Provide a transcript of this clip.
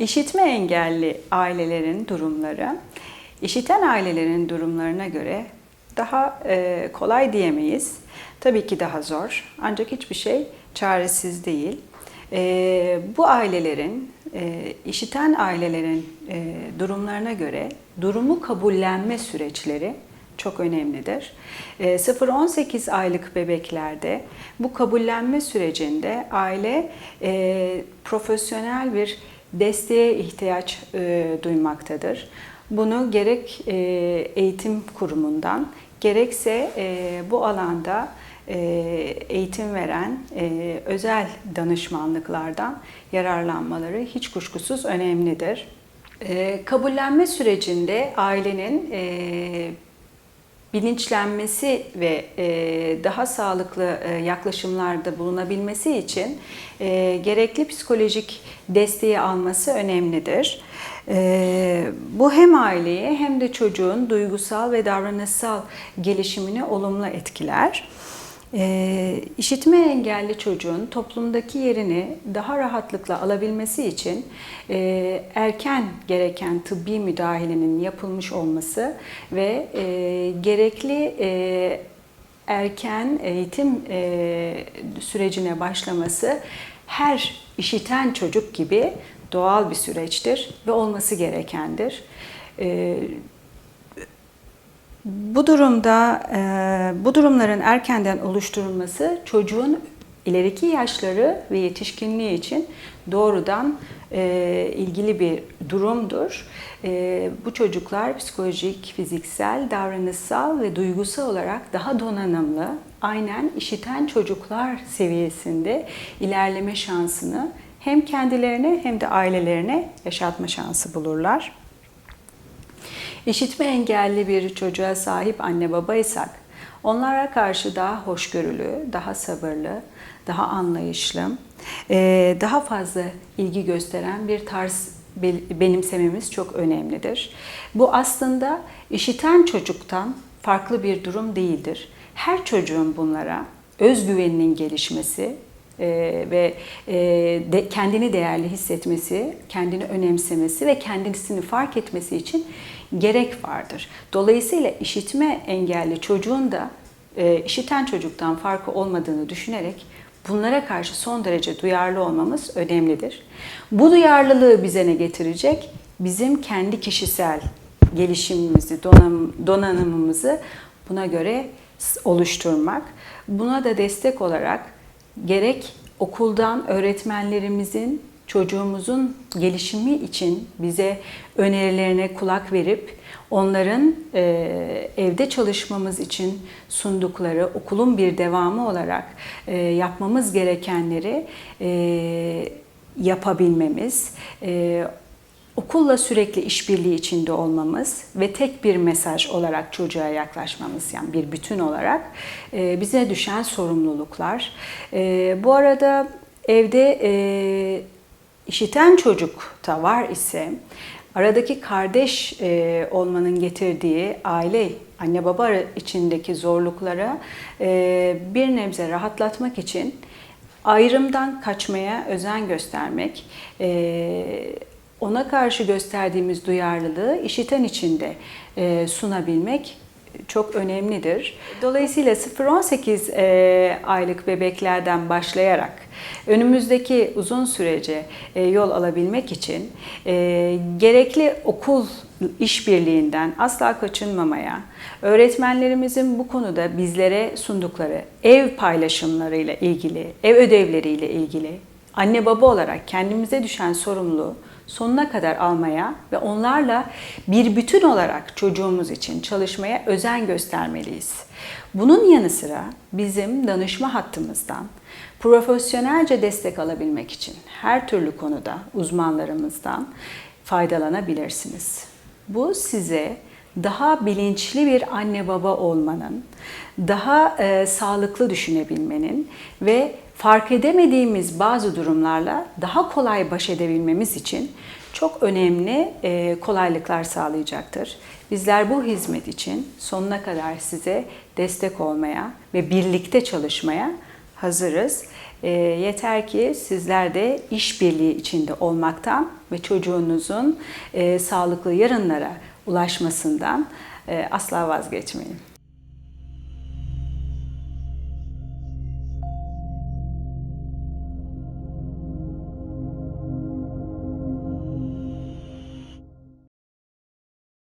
İşitme engelli ailelerin durumları, işiten ailelerin durumlarına göre daha e, kolay diyemeyiz. Tabii ki daha zor. Ancak hiçbir şey çaresiz değil. E, bu ailelerin, e, işiten ailelerin durumlarına göre durumu kabullenme süreçleri çok önemlidir. E, 0-18 aylık bebeklerde bu kabullenme sürecinde aile profesyonel bir desteğe ihtiyaç e, duymaktadır. Bunu gerek e, eğitim kurumundan gerekse e, bu alanda e, eğitim veren e, özel danışmanlıklardan yararlanmaları hiç kuşkusuz önemlidir. E, kabullenme sürecinde ailenin e, bilinçlenmesi ve e, daha sağlıklı e, yaklaşımlarda bulunabilmesi için e, gerekli psikolojik desteği alması önemlidir. Bu hem aileyi hem de çocuğun duygusal ve davranışsal gelişimini olumlu etkiler. E, işitme engelli çocuğun toplumdaki yerini daha rahatlıkla alabilmesi için e, erken gereken tıbbi müdahalenin yapılmış olması ve e, gerekli e, erken eğitim e, sürecine başlaması her işiten çocuk gibi doğal bir süreçtir ve olması gerekendir. E, bu durumda e, bu durumların erkenden oluşturulması çocuğun ileriki yaşları ve yetişkinliği için doğrudan e, ilgili bir durumdur. E, bu çocuklar psikolojik, fiziksel, davranışsal ve duygusal olarak daha donanımlı, aynen işiten çocuklar seviyesinde ilerleme şansını hem kendilerine hem de ailelerine yaşatma şansı bulurlar. İşitme engelli bir çocuğa sahip anne babaysak onlara karşı daha hoşgörülü, daha sabırlı, daha anlayışlı, e, daha fazla ilgi gösteren bir tarz benimsememiz çok önemlidir. Bu aslında işiten çocuktan farklı bir durum değildir. Her çocuğun bunlara özgüveninin gelişmesi e, ve e, kendini değerli hissetmesi, kendini önemsemesi ve kendisini fark etmesi için gerek vardır. Dolayısıyla işitme engelli çocuğun da e, işiten çocuktan farkı olmadığını düşünerek bunlara karşı son derece duyarlı olmamız önemlidir. Bu duyarlılığı bize ne getirecek? Bizim kendi kişisel gelişimimizi, donanım, donanımımızı buna göre oluşturmak. Buna da destek olarak gerek okuldan öğretmenlerimizin çocuğumuzun gelişimi için bize önerilerine kulak verip onların e, evde çalışmamız için sundukları okulun bir devamı olarak e, yapmamız gerekenleri e, yapabilmemiz, e, okulla sürekli işbirliği içinde olmamız ve tek bir mesaj olarak çocuğa yaklaşmamız yani bir bütün olarak e, bize düşen sorumluluklar. E, bu arada evde e, işiten çocuk da var ise aradaki kardeş e, olmanın getirdiği aile, anne baba içindeki zorluklara e, bir nebze rahatlatmak için ayrımdan kaçmaya özen göstermek, e, ona karşı gösterdiğimiz duyarlılığı işiten içinde e, sunabilmek çok önemlidir. Dolayısıyla 0-18 e, aylık bebeklerden başlayarak önümüzdeki uzun sürece e, yol alabilmek için e, gerekli okul işbirliğinden asla kaçınmamaya, öğretmenlerimizin bu konuda bizlere sundukları ev paylaşımlarıyla ilgili, ev ödevleriyle ilgili anne baba olarak kendimize düşen sorumluluğu sonuna kadar almaya ve onlarla bir bütün olarak çocuğumuz için çalışmaya özen göstermeliyiz. Bunun yanı sıra bizim danışma hattımızdan profesyonelce destek alabilmek için her türlü konuda uzmanlarımızdan faydalanabilirsiniz. Bu size daha bilinçli bir anne baba olmanın, daha e, sağlıklı düşünebilmenin ve fark edemediğimiz bazı durumlarla daha kolay baş edebilmemiz için çok önemli e, kolaylıklar sağlayacaktır. Bizler bu hizmet için sonuna kadar size destek olmaya ve birlikte çalışmaya hazırız. E, yeter ki sizler de işbirliği içinde olmaktan ve çocuğunuzun e, sağlıklı yarınlara ulaşmasından e, asla vazgeçmeyin.